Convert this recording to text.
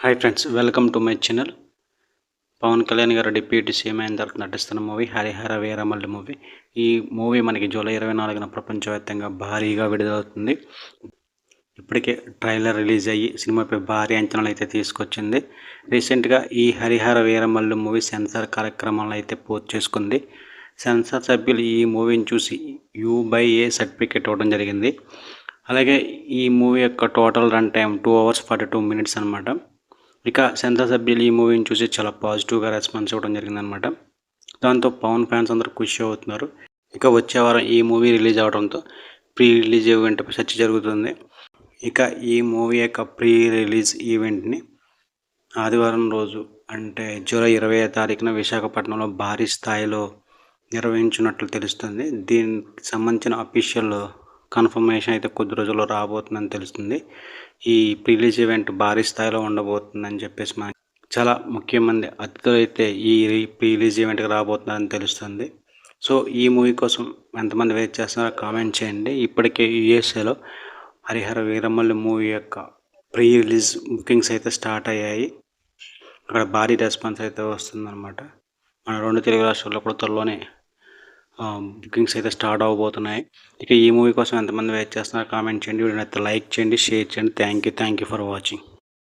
Hi friends welcome to my channel Pawan Kalyan గారు deputy CM అయిన తర్వాత నటిస్తున్న మూవీ హరిహర వీరమల్లి మూవీ. ఈ మూవీ మనకి జూలై ఇరవై నాలుగున ప్రపంచవ్యాప్తంగా భారీగా విడుదలవుతుంది. ఇప్పటికే ట్రైలర్ రిలీజ్ అయ్యి సినిమాపై భారీ అంచనాలు అయితే తీసుకొచ్చింది. రీసెంట్గా ఈ హరిహర వీరమల్లి మూవీ సెన్సార్ కార్యక్రమాలను అయితే పూర్తి చేసుకుంది. సెన్సార్ సభ్యులు ఈ మూవీని చూసి యూ బై ఏ సర్టిఫికేట్ ఇవ్వడం జరిగింది. అలాగే ఈ మూవీ యొక్క total run time two hours forty two minutes అనమాట ఇక సెన్సార్ సభ్యులు ఈ మూవీని చూసి చాలా పాజిటివ్గా రెస్పాన్స్ ఇవ్వడం జరిగిందనమాట దాంతో పవన్ ఫ్యాన్స్ అందరూ ఖుషి అవుతున్నారు. ఇక వచ్చే వారం ఈ మూవీ రిలీజ్ అవడంతో ప్రీ రిలీజ్ ఈవెంట్ చర్చ జరుగుతుంది. ఇక ఈ మూవీ యొక్క ప్రీ రిలీజ్ ఈవెంట్ని ఆదివారం రోజు అంటే జూలై ఇరవై తారీఖున విశాఖపట్నంలో భారీ స్థాయిలో నిర్వహించినట్లు తెలుస్తుంది. దీనికి సంబంధించిన అఫీషియల్ కన్ఫర్మేషన్ అయితే కొద్ది రోజుల్లో రాబోతుందని తెలుస్తుంది. ఈ రిలీజ్ ఈవెంట్ భారీ స్థాయిలో ఉండబోతుందని చెప్పేసి మనకి చాలా ముఖ్యమంది అతిథులు అయితే ఈ రిలీజ్ ఈవెంట్కి రాబోతున్నారని తెలుస్తుంది. సో ఈ మూవీ కోసం ఎంతమంది వెయిట్ చేస్తున్నారో కామెంట్ చేయండి. ఇప్పటికే యుఎస్ఏలో హరిహర వీరమల్లి మూవీ యొక్క ప్రీ రిలీజ్ బుకింగ్స్ అయితే స్టార్ట్ అయ్యాయి. అక్కడ భారీ రెస్పాన్స్ అయితే వస్తుందన్నమాట. మన రెండు తెలుగు రాష్ట్రాల్లో కూడా త్వరలోనే Um, బుకింగ్స్ అయితే స్టార్ట్ అవ్వబోతున్నాయి ఇక ఈ మూవీ కోసం ఎంతమంది వెయిట్ చేస్తున్నారో? కామెంట్ చేయండి. వీడియో అయితే లైక్ చేయండి షేర్ చేయండి. Thank you thank you for watching